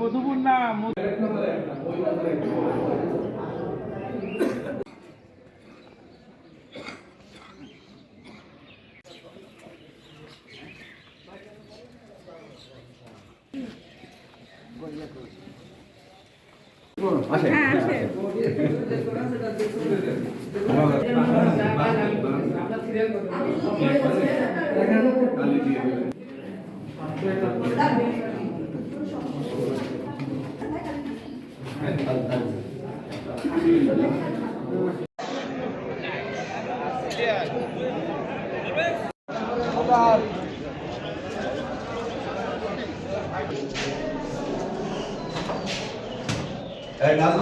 মধুপুর না আসে হ্যাঁ Hey, now